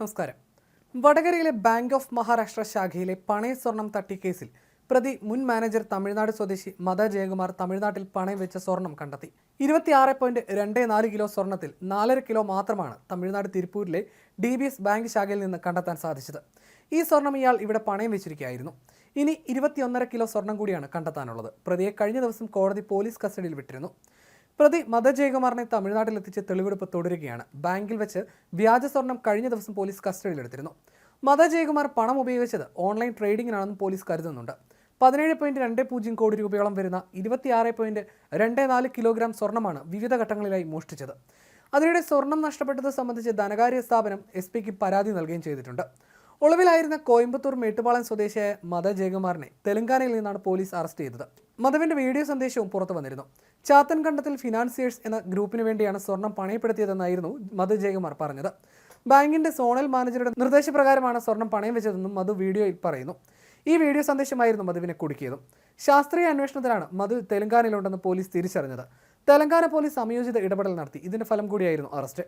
നമസ്കാരം. വടകരയിലെ bank of Maharashtra ശാഖയിലെ പണയ സ്വർണം തട്ടിക്കേസിൽ പ്രതി മുൻ മാനേജർ തമിഴ്നാട് സ്വദേശി മദ ജയകുമാർ തമിഴ്നാട്ടിൽ പണയം വെച്ച സ്വർണം കണ്ടെത്തി. ഇരുപത്തിയാറ് പോയിന്റ് രണ്ട് നാല് കിലോ സ്വർണത്തിൽ നാലര കിലോ മാത്രമാണ് തമിഴ്നാട് തിരുപ്പൂരിലെ ഡി ബി എസ് ബാങ്ക് ശാഖയിൽ നിന്ന് കണ്ടെത്താൻ സാധിച്ചത്. ഈ സ്വർണം ഇയാൾ ഇവിടെ പണയം വെച്ചിരിക്കുകയായിരുന്നു. ഇനി ഇരുപത്തിയൊന്നര കിലോ സ്വർണം കൂടിയാണ് കണ്ടെത്താനുള്ളത്. പ്രതിയെ കഴിഞ്ഞ ദിവസം കോടതി പോലീസ് കസ്റ്റഡിയിൽ വിട്ടിരുന്നു. പ്രതി മദ ജയകുമാറിനെ തമിഴ്നാട്ടിലെത്തിച്ച് തെളിവെടുപ്പ് തുടരുകയാണ്. ബാങ്കിൽ വെച്ച് വ്യാജ സ്വർണം കഴിഞ്ഞ ദിവസം പോലീസ് കസ്റ്റഡിയിലെടുത്തിരുന്നു. മദ ജയകുമാർ പണം ഉപയോഗിച്ചത് ഓൺലൈൻ ട്രേഡിംഗിനാണെന്ന് പോലീസ് കരുതുന്നുണ്ട്. പതിനേഴ് പോയിന്റ് രണ്ട് പൂജ്യം കോടി രൂപയോളം വരുന്ന ഇരുപത്തിയാറ് പോയിന്റ് രണ്ട് നാല് കിലോഗ്രാം സ്വർണമാണ് വിവിധ ഘട്ടങ്ങളിലായി മോഷ്ടിച്ചത്. അതിനിടെ സ്വർണം നഷ്ടപ്പെട്ടത് സംബന്ധിച്ച് ധനകാര്യ സ്ഥാപനം എസ് പിക്ക് പരാതി നൽകുകയും ചെയ്തിട്ടുണ്ട്. ഒളിവിലായിരുന്ന കോയമ്പത്തൂർ മേട്ടുപാളയം സ്വദേശിയായ മദ ജയകുമാറിനെ തെലങ്കാനയിൽ നിന്നാണ് പോലീസ് അറസ്റ്റ് ചെയ്തത്. മധുവിന്റെ വീഡിയോ സന്ദേശവും പുറത്തു വന്നിരുന്നു. ചാത്തൻ കണ്ടത്തിൽ ഫിനാൻസിയേഴ്സ് എന്ന ഗ്രൂപ്പിന് വേണ്ടിയാണ് സ്വർണം പണയപ്പെടുത്തിയതെന്നായിരുന്നു മധു ജയകുമാർ പറഞ്ഞത്. ബാങ്കിന്റെ സോണൽ മാനേജറുടെ നിർദ്ദേശപ്രകാരമാണ് സ്വർണം പണയം വെച്ചതെന്നും മധു വീഡിയോയിൽ പറയുന്നു. ഈ വീഡിയോ സന്ദേശമായിരുന്നു മധുവിനെ കുടുക്കിയതും. ശാസ്ത്രീയ അന്വേഷണത്തിലാണ് മധു തെലങ്കാനയിലുണ്ടെന്ന് പോലീസ് തിരിച്ചറിഞ്ഞത്. തെലങ്കാന പോലീസ് സംയോജിത ഇടപെടൽ നടത്തി. ഇതിന്റെ ഫലം കൂടിയായിരുന്നു അറസ്റ്റ്.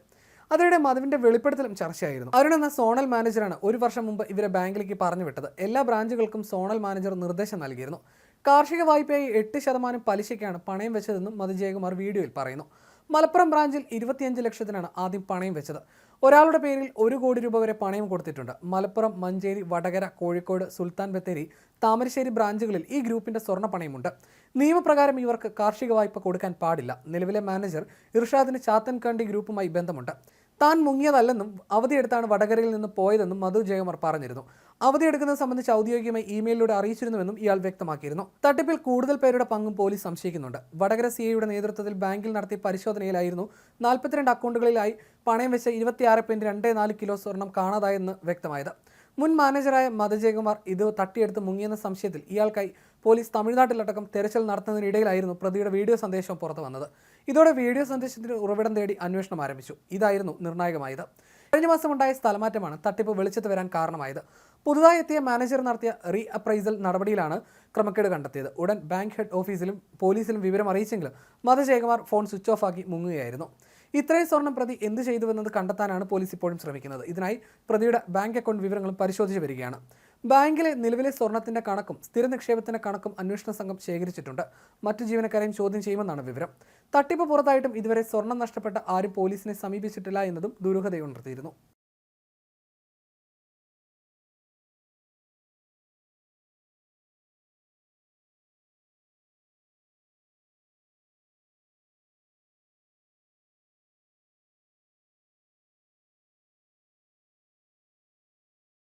അതിനിടെ മധുവിന്റെ വെളിപ്പെടുത്തലും ചർച്ചയായിരുന്നു. അരുൺ എന്ന സോണൽ മാനേജറാണ് ഒരു വർഷം മുമ്പ് ഇവരെ ബാങ്കിലേക്ക് പറഞ്ഞു വിട്ടത്. എല്ലാ ബ്രാഞ്ചുകൾക്കും സോണൽ മാനേജർ നിർദ്ദേശം നൽകിയിരുന്നു. കാർഷിക വായ്പയായി എട്ട് ശതമാനം പലിശയ്ക്കാണ് പണയം വെച്ചതെന്നും മധു ജയകുമാർ വീഡിയോയിൽ പറയുന്നു. മലപ്പുറം ബ്രാഞ്ചിൽ ഇരുപത്തിയഞ്ച് ലക്ഷത്തിനാണ് ആദ്യം പണയം വെച്ചത്. ഒരാളുടെ പേരിൽ ഒരു കോടി രൂപ വരെ പണയം കൊടുത്തിട്ടുണ്ട്. മലപ്പുറം മഞ്ചേരി വടകര കോഴിക്കോട് സുൽത്താൻ ബത്തേരി താമരശ്ശേരി ബ്രാഞ്ചുകളിൽ ഈ ഗ്രൂപ്പിന്റെ സ്വർണ പണയമുണ്ട്. നിയമപ്രകാരം ഇവർക്ക് കാർഷിക വായ്പ കൊടുക്കാൻ പാടില്ല. നിലവിലെ മാനേജർ ഇർഷാദിന് ചാത്തൻകണ്ടി ഗ്രൂപ്പുമായി ബന്ധമുണ്ട്. താൻ മുങ്ങിയതല്ലെന്നും അവധിയെടുത്താണ് വടകരയിൽ നിന്ന് പോയതെന്നും മധു ജയകുമാർ പറഞ്ഞിരുന്നു. അവധിയെടുക്കുന്നത് സംബന്ധിച്ച് ഔദ്യോഗികമായി ഇമെയിലിലൂടെ അറിയിച്ചിരുന്നുവെന്നും ഇയാൾ വ്യക്തമാക്കിയിരുന്നു. തട്ടിപ്പിൽ കൂടുതൽ പേരുടെ പങ്കും പോലീസ് സംശയിക്കുന്നുണ്ട്. വടകര സി ഐയുടെ നേതൃത്വത്തിൽ ബാങ്കിൽ നടത്തിയ പരിശോധനയിലായിരുന്നു നാൽപ്പത്തിരണ്ട് അക്കൗണ്ടുകളിലായി പണയം വെച്ച ഇരുപത്തിയാറ് പോയിന്റ് രണ്ട് നാല് കിലോ സ്വർണം കാണാതായെന്ന് വ്യക്തമായത്. മുൻ മാനേജറായ മധുജയകുമാർ ഇത് തട്ടിയെടുത്ത് മുങ്ങിയെന്ന സംശയത്തിൽ ഇയാൾക്കായി പോലീസ് തമിഴ്നാട്ടിലടക്കം തെരച്ചിൽ നടത്തുന്നതിനിടയിലായിരുന്നു പ്രതിയുടെ വീഡിയോ സന്ദേശം പുറത്തു വന്നത് ഇതോടെ വീഡിയോ സന്ദേശത്തിന് ഉറവിടം തേടി അന്വേഷണം ആരംഭിച്ചു. ഇതായിരുന്നു നിർണായകമായത്. കഴിഞ്ഞ മാസം ഉണ്ടായ സ്ഥലമാറ്റമാണ് തട്ടിപ്പ് വെളിച്ചത്ത് വരാൻ കാരണമായത്. പുതുതായി എത്തിയ മാനേജർ നടത്തിയ റീ അപ്രൈസൽ നടപടിയിലാണ് ക്രമക്കേട് കണ്ടെത്തിയത്. ഉടൻ ബാങ്ക് ഹെഡ് ഓഫീസിലും പോലീസിലും വിവരം അറിയിച്ചെങ്കിലും മധുജയകുമാർ ഫോൺ സ്വിച്ച് ഓഫ് ആക്കി മുങ്ങുകയായിരുന്നു. ഇത്രയും സ്വർണം പ്രതി എന്ത് ചെയ്തുവെന്നത് കണ്ടെത്താനാണ് പോലീസ് ഇപ്പോഴും ശ്രമിക്കുന്നത്. ഇതിനായി പ്രതിയുടെ ബാങ്ക് അക്കൗണ്ട് വിവരങ്ങളും പരിശോധിച്ചു വരികയാണ്. ബാങ്കിലെ നിലവിലെ സ്വർണത്തിന്റെ കണക്കും സ്ഥിര നിക്ഷേപത്തിന്റെ കണക്കും അന്വേഷണ സംഘം ശേഖരിച്ചിട്ടുണ്ട്. മറ്റു ജീവനക്കാരെയും ചോദ്യം ചെയ്യുമെന്നാണ് വിവരം. തട്ടിപ്പ് പുറത്തായിട്ടും ഇതുവരെ സ്വർണം നഷ്ടപ്പെട്ട ആരും പോലീസിനെ സമീപിച്ചിട്ടില്ല എന്നതും ദുരൂഹതയുണർത്തിയിരുന്നു.